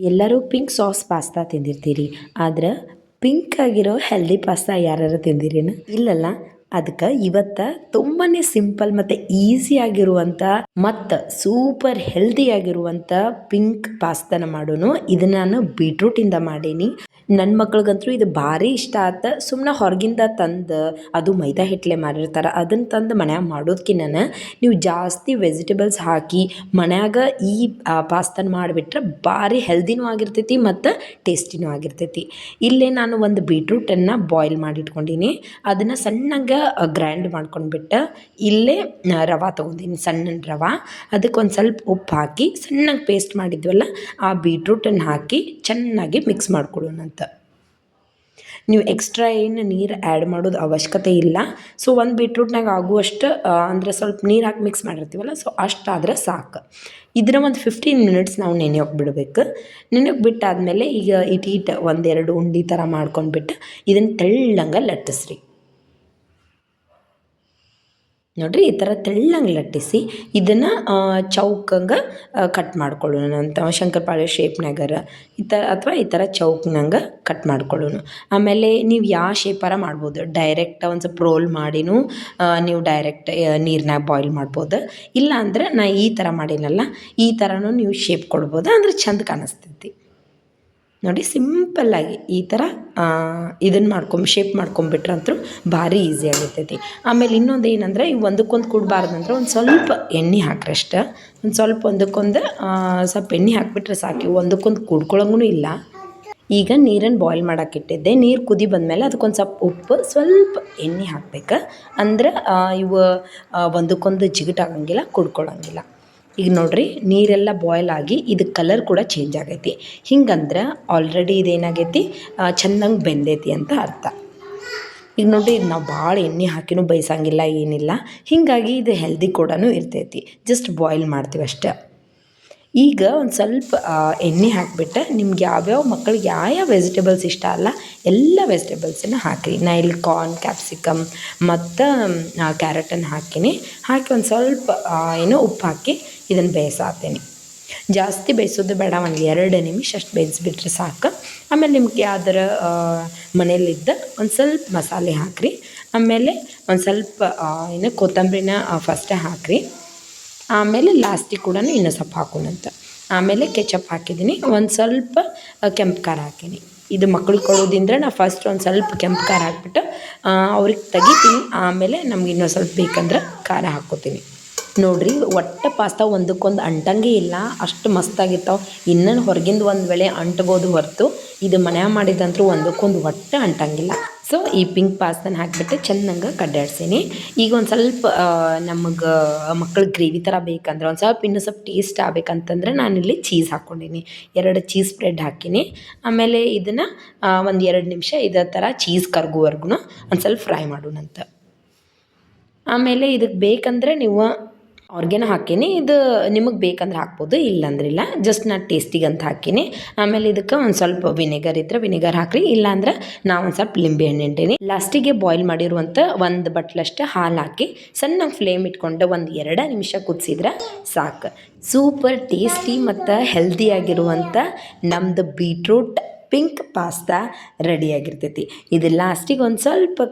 ಎಲ್ಲರೂ pink sauce pasta ತಿಂದಿರ್ತೀರಿ. ಆದ್ರೆ pink ಆಗಿರೋ ಹೆಲ್ದಿ ಪಾಸ್ತಾ ಯಾರು ತಿಂದಿರೇನು? ಇಲ್ಲಲ್ಲ ಅದಕ್ಕೆ ಇವತ್ತು ತುಂಬಾ ಸಿಂಪಲ್ ಮತ್ತು ಈಸಿ ಆಗಿರುವಂಥ ಮತ್ತು ಸೂಪರ್ ಹೆಲ್ದಿಯಾಗಿರುವಂಥ ಪಿಂಕ್ ಪಾಸ್ತಾನ ಮಾಡೋನು. ಇದು ನಾನು ಬೀಟ್ರೂಟಿಂದ ಮಾಡೀನಿ. ನನ್ನ ಮಕ್ಳಿಗಂತೂ ಇದು ಭಾರಿ ಇಷ್ಟ ಆತ. ಸುಮ್ಮನೆ ಹೊರಗಿಂದ ತಂದು ಅದು ಮೈದಾ ಹಿಟ್ಲೆ ಮಾಡಿರ್ತಾರೆ. ಅದನ್ನು ತಂದು ಮನ್ಯಾಗ ಮಾಡೋದ್ಕಿನ್ನ ನೀವು ಜಾಸ್ತಿ ವೆಜಿಟೇಬಲ್ಸ್ ಹಾಕಿ ಮನ್ಯಾಗ ಈ ಪಾಸ್ತನ ಮಾಡಿಬಿಟ್ರೆ ಭಾರಿ ಹೆಲ್ದಿನೂ ಆಗಿರ್ತೈತಿ ಮತ್ತು ಟೇಸ್ಟಿನೂ ಆಗಿರ್ತೈತಿ. ಇಲ್ಲೇ ನಾನು ಒಂದು ಬೀಟ್ರೂಟನ್ನು ಬಾಯ್ಲ್ ಮಾಡಿ ಇಟ್ಕೊಂಡೀನಿ ಅದನ್ನು ಸಣ್ಣಗೆ ಗ್ರೈಂಡ್ ಮಾಡ್ಕೊಂಡ್ಬಿಟ್ಟು ಇಲ್ಲೇ ರವೆ ತೊಗೊಂಡೀನಿ. ಸಣ್ಣ ರವೆ. ಅದಕ್ಕೆ ಒಂದು ಸ್ವಲ್ಪ ಉಪ್ಪು ಹಾಕಿ ಸಣ್ಣಗೆ ಪೇಸ್ಟ್ ಮಾಡಿದ್ವಲ್ಲ, ಆ ಬೀಟ್ರೂಟನ್ನು ಹಾಕಿ ಚೆನ್ನಾಗಿ ಮಿಕ್ಸ್ ಮಾಡ್ಕೊಳ್ಳೋಣ ಅಂತ. ನೀವು ಎಕ್ಸ್ಟ್ರಾ ಏನು ನೀರು ಆ್ಯಡ್ ಮಾಡೋದು ಅವಶ್ಯಕತೆ ಇಲ್ಲ. ಸೊ ಒಂದು ಬೀಟ್ರೂಟ್ನಾಗ ಆಗುವಷ್ಟು ಅಂದರೆ ಸ್ವಲ್ಪ ನೀರು ಹಾಕಿ ಮಿಕ್ಸ್ ಮಾಡಿರ್ತೀವಲ್ಲ ಸೊ ಅಷ್ಟಾದರೆ ಸಾಕು. ಇದರ ಒಂದು ಫಿಫ್ಟೀನ್ ಮಿನಿಟ್ಸ್ ನಾವು ನೆನೆಯೋಕೆ ಬಿಡಬೇಕು. ನೆನೆಯೋಕೆ ಬಿಟ್ಟಾದಮೇಲೆ ಈಗ ಇಟೀಟ್ ಒಂದೆರಡು ಉಂಡೆ ಥರ ಮಾಡ್ಕೊಂಡ್ಬಿಟ್ಟು ಇದನ್ನು ತೆಳ್ಳಂಗೆ ಲಟ್ಟಿಸ್ರಿ. ನೋಡಿರಿ ಈ ಥರ ತೆಳ್ಳಂಗೆ ಲಟ್ಟಿಸಿ ಇದನ್ನು ಚೌಕಂಗೆ ಕಟ್ ಮಾಡ್ಕೊಳ್ಳೋಣ. ಅಂತ ಶಂಕರಪಾಳೆ ಶೇಪ್ನಾಗರ ಈ ಥರ ಅಥವಾ ಈ ಥರ ಚೌಕ್ನಂಗೆ ಕಟ್ ಮಾಡ್ಕೊಳ್ಳೋಣ. ಆಮೇಲೆ ನೀವು ಯಾವ ಶೇಪಾರ ಮಾಡ್ಬೋದು. ಡೈರೆಕ್ಟ್ ಒಂದು ಸ್ವಲ್ಪ ರೋಲ್ ಮಾಡಿನೂ ನೀವು ಡೈರೆಕ್ಟ್ ನೀರಿನಾಗ ಬಾಯ್ಲ್ ಮಾಡ್ಬೋದು. ಇಲ್ಲ ಅಂದ್ರೆ ನಾ ಈ ಥರ ಮಾಡಿನಲ್ಲ, ಈ ಥರನೂ ನೀವು ಶೇಪ್ ಕೊಡ್ಬೋದು. ಅಂದ್ರೆ ಚಂದ ಕಾಣಿಸ್ತೈತಿ. ನೋಡಿ ಸಿಂಪಲ್ಲಾಗಿ ಈ ಥರ ಇದನ್ನು ಮಾಡ್ಕೊಂಬ ಶೇಪ್ ಮಾಡ್ಕೊಂಬಿಟ್ರಂತೂ ಭಾರಿ ಈಸಿ ಆಗಿರ್ತೈತಿ ಆಮೇಲೆ ಇನ್ನೊಂದು ಏನಂದ್ರೆ ಇವು ಒಂದಕ್ಕೊಂದು ಕೂಡಬಾರ್ದಂದ್ರೆ ಒಂದು ಸ್ವಲ್ಪ ಎಣ್ಣೆ ಹಾಕ್ರಿ ಅಷ್ಟೇ. ಒಂದು ಸ್ವಲ್ಪ ಒಂದಕ್ಕೊಂದು ಸ್ವಲ್ಪ ಎಣ್ಣೆ ಹಾಕಿಬಿಟ್ರೆ ಸಾಕು. ಒಂದಕ್ಕೊಂದು ಕುಡ್ಕೊಳ್ಳೋಂಗೂ ಇಲ್ಲ. ಈಗ ನೀರನ್ನು ಬಾಯ್ಲ್ ಮಾಡೋಕ್ಕಿಟ್ಟಿದ್ದೆ ನೀರು ಕುದಿ ಬಂದಮೇಲೆ ಅದಕ್ಕೊಂದು ಸ್ವಲ್ಪ ಉಪ್ಪು, ಸ್ವಲ್ಪ ಎಣ್ಣೆ ಹಾಕ್ಬೇಕು. ಅಂದ್ರೆ ಇವು ಒಂದಕ್ಕೊಂದು ಜಿಗಟಾಗಂಗಿಲ್ಲ ಕುಡ್ಕೊಳಂಗಿಲ್ಲ. ಈಗ ನೋಡ್ರಿ, ನೀರೆಲ್ಲ ಬಾಯ್ಲ್ ಆಗಿ ಇದು ಕಲರ್ ಕೂಡ ಚೇಂಜ್ ಆಗೈತಿ. ಹಿಂಗಂದ್ರೆ ಆಲ್ರೆಡಿ ಇದೇನಾಗೈತಿ? ಚೆನ್ನಾಗಿ ಬೆಂದೈತಿ ಅಂತ ಅರ್ಥ. ಈಗ ನೋಡಿರಿ, ಇದು ನಾವು ಭಾಳ ಎಣ್ಣೆ ಹಾಕಿನೂ ಬಯಸಂಗಿಲ್ಲ ಏನಿಲ್ಲ. ಹೀಗಾಗಿ ಇದು ಹೆಲ್ದಿ ಕೂಡ ಇರ್ತೈತಿ. ಜಸ್ಟ್ ಬಾಯ್ಲ್ ಮಾಡ್ತೀವಿ ಅಷ್ಟೇ. ಈಗ ಒಂದು ಸ್ವಲ್ಪ ಎಣ್ಣೆ ಹಾಕಿಬಿಟ್ಟು ನಿಮ್ಗೆ ಯಾವ್ಯಾವ ಮಕ್ಕಳಿಗೆ ಯಾವ ಯಾವ ವೆಜಿಟೇಬಲ್ಸ್ ಇಷ್ಟ ಅಲ್ಲ, ಎಲ್ಲ ವೆಜಿಟೇಬಲ್ಸನ್ನು ಹಾಕಿರಿ. ನಾ ಇಲ್ಲಿ ಕಾರ್ನ್ ಕ್ಯಾಪ್ಸಿಕಮ್ ಮತ್ತು ಕ್ಯಾರೆಟನ್ನು ಹಾಕಿನಿ. ಹಾಕಿ ಒಂದು ಸ್ವಲ್ಪ ಏನು ಉಪ್ಪು ಹಾಕಿ ಇದನ್ನು ಬೇಯಿಸಾತೀನಿ ಜಾಸ್ತಿ ಬೇಯಿಸೋದು ಬೇಡ, ಒಂದು ಎರಡು ನಿಮಿಷ ಅಷ್ಟು ಬೇಯಿಸ್ಬಿಟ್ರೆ ಸಾಕು. ಆಮೇಲೆ ನಿಮ್ಗೆ ಯಾವ್ದಾರ ಮನೇಲಿದ್ದ ಒಂದು ಸ್ವಲ್ಪ ಮಸಾಲೆ ಹಾಕಿರಿ. ಆಮೇಲೆ ಒಂದು ಸ್ವಲ್ಪ ಏನು ಕೊತ್ತಂಬರಿನ ಫಸ್ಟೇ ಹಾಕಿರಿ. ಆಮೇಲೆ ಲಾಸ್ಟಿಗೆ ಕೂಡ ಇನ್ನೂ ಸ್ವಲ್ಪ ಹಾಕೋಣಂತ. ಆಮೇಲೆ ಕೆಚಪ್ ಹಾಕಿದ್ದೀನಿ. ಒಂದು ಸ್ವಲ್ಪ ಕೆಂಪು ಖಾರ ಹಾಕೀನಿ. ಇದು ಮಕ್ಕಳು ಕೊಡೋದಿಂದ್ರೆ ನಾನು ಫಸ್ಟ್ ಒಂದು ಸ್ವಲ್ಪ ಕೆಂಪು ಖಾರ ಹಾಕ್ಬಿಟ್ಟು ಅವ್ರಿಗೆ ತೆಗಿತೀನಿ. ಆಮೇಲೆ ನಮ್ಗೆ ಇನ್ನೊಂದು ಸ್ವಲ್ಪ ಬೇಕಂದ್ರೆ ಖಾರ ಹಾಕ್ಕೋತೀನಿ ನೋಡಿರಿ, ಒಟ್ಟು ಪಾಸ್ತಾ ಒಂದಕ್ಕೊಂದು ಅಂಟಂಗೆ ಇಲ್ಲ, ಅಷ್ಟು ಮಸ್ತಾಗಿರ್ತಾವೆ. ಇನ್ನೂ ಹೊರಗಿಂದ ಒಂದು ವೇಳೆ ಅಂಟ್ಬೋದು ಹೊರತು, ಇದು ಮನ್ಯಾಗ ಮಾಡಿದಂತರೂ ಒಂದಕ್ಕೊಂದು ಒಟ್ಟು ಅಂಟಂಗಿಲ್ಲ. ಸೊ ಈ ಪಿಂಕ್ ಪಾಸ್ತಾನ ಹಾಕಿಬಿಟ್ಟು ಚೆನ್ನಾಗಿ ಕಡ್ಡಾಡ್ಸೀನಿ. ಈಗ ಒಂದು ಸ್ವಲ್ಪ ನಮಗೆ ಮಕ್ಕಳು ಗ್ರೇವಿ ಥರ ಬೇಕಂದ್ರೆ, ಒಂದು ಸ್ವಲ್ಪ ಇನ್ನೂ ಸ್ವಲ್ಪ ಟೇಸ್ಟ್ ಆಗ್ಬೇಕಂತಂದ್ರೆ ನಾನಿಲ್ಲಿ ಚೀಸ್ ಹಾಕ್ಕೊಂಡೀನಿ ಎರಡು ಚೀಸ್ ಸ್ಪ್ರೆಡ್ ಹಾಕಿನಿ. ಆಮೇಲೆ ಇದನ್ನು ಒಂದು ಎರಡು ನಿಮಿಷ ಇದೇ ಥರ ಚೀಸ್ ಕರ್ಗುವರ್ಗು ಒಂದು ಸ್ವಲ್ಪ ಫ್ರೈ ಮಾಡೋಣಂತ. ಆಮೇಲೆ ಇದಕ್ಕೆ ಬೇಕಂದರೆ ನೀವು ಆರ್ಗ್ಯಾನೋ ಹಾಕೀನಿ. ಇದು ನಿಮಗೆ ಬೇಕಂದ್ರೆ ಹಾಕ್ಬೋದು, ಇಲ್ಲಾಂದ್ರೆ ಇಲ್ಲ. ಜಸ್ಟ್ ನಾನು ಟೇಸ್ಟಿಗೆ ಅಂತ ಹಾಕೀನಿ. ಆಮೇಲೆ ಇದಕ್ಕೆ ಒಂದು ಸ್ವಲ್ಪ ವಿನೆಗರ್ ಇದ್ರೆ ವಿನೆಗರ್ ಹಾಕ್ರಿ. ಇಲ್ಲಾಂದ್ರೆ ನಾ ಒಂದು ಸ್ವಲ್ಪ ಲಿಂಬೆ ಹಣ್ಣು ಹಿಂಡೀನಿ. ಲಾಸ್ಟಿಗೆ ಬಾಯ್ಲ್ ಮಾಡಿರುವಂಥ ಒಂದು ಬಟ್ಲಷ್ಟು ಹಾಲು ಹಾಕಿ, ಸಣ್ಣ ಫ್ಲೇಮ್ ಇಟ್ಕೊಂಡು ಒಂದು ಎರಡು ನಿಮಿಷ ಕುದಿಸಿದ್ರೆ ಸಾಕು. ಸೂಪರ್ ಟೇಸ್ಟಿ ಮತ್ತು ಹೆಲ್ದಿಯಾಗಿರುವಂಥ ನಮ್ಮದು ಬೀಟ್ರೂಟ್ ಪಿಂಕ್ ಪಾಸ್ತಾ ರೆಡಿಯಾಗಿರ್ತೈತಿ ಇದು ಲಾಸ್ಟಿಗೆ ಒಂದು ಸ್ವಲ್ಪ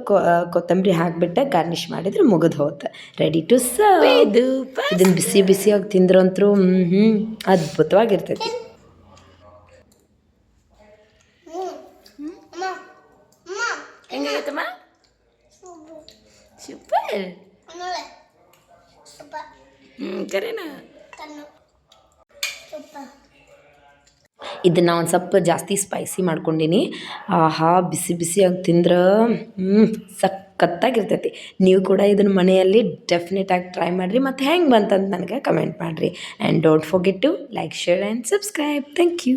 ಕೊತ್ತಂಬರಿ ಹಾಕಿಬಿಟ್ಟು ಗಾರ್ನಿಷ್ ಮಾಡಿದ್ರೆ ಮುಗಿದು ಹೋಗುತ್ತೆ ರೆಡಿ ಟು ಸರ್ವ್ ಇದು ಇದನ್ನು ಬಿಸಿ ಬಿಸಿಯಾಗಿ ತಿಂದ್ರಂತರೂ ಹ್ಞೂ ಅದ್ಭುತವಾಗಿರ್ತೈತಿ. ಸೂಪರ್. ಹ್ಞೂ ಕರೆನಾ? ಇದನ್ನು ಒಂದು ಸ್ವಲ್ಪ ಜಾಸ್ತಿ ಸ್ಪೈಸಿ ಮಾಡ್ಕೊಂಡೀನಿ. ಆಹಾ, ಬಿಸಿ ಬಿಸಿಯಾಗಿ ತಿಂದ್ರೆ ಸಖತ್ತಾಗಿರ್ತೈತಿ. ನೀವು ಕೂಡ ಇದನ್ನು ಮನೆಯಲ್ಲಿ ಡೆಫಿನೆಟಾಗಿ ಟ್ರೈ ಮಾಡಿರಿ ಮತ್ತು ಹೆಂಗೆ ಬಂತಂತ ನನಗೆ ಕಮೆಂಟ್ ಮಾಡಿರಿ. And don't forget to like share and subscribe thank you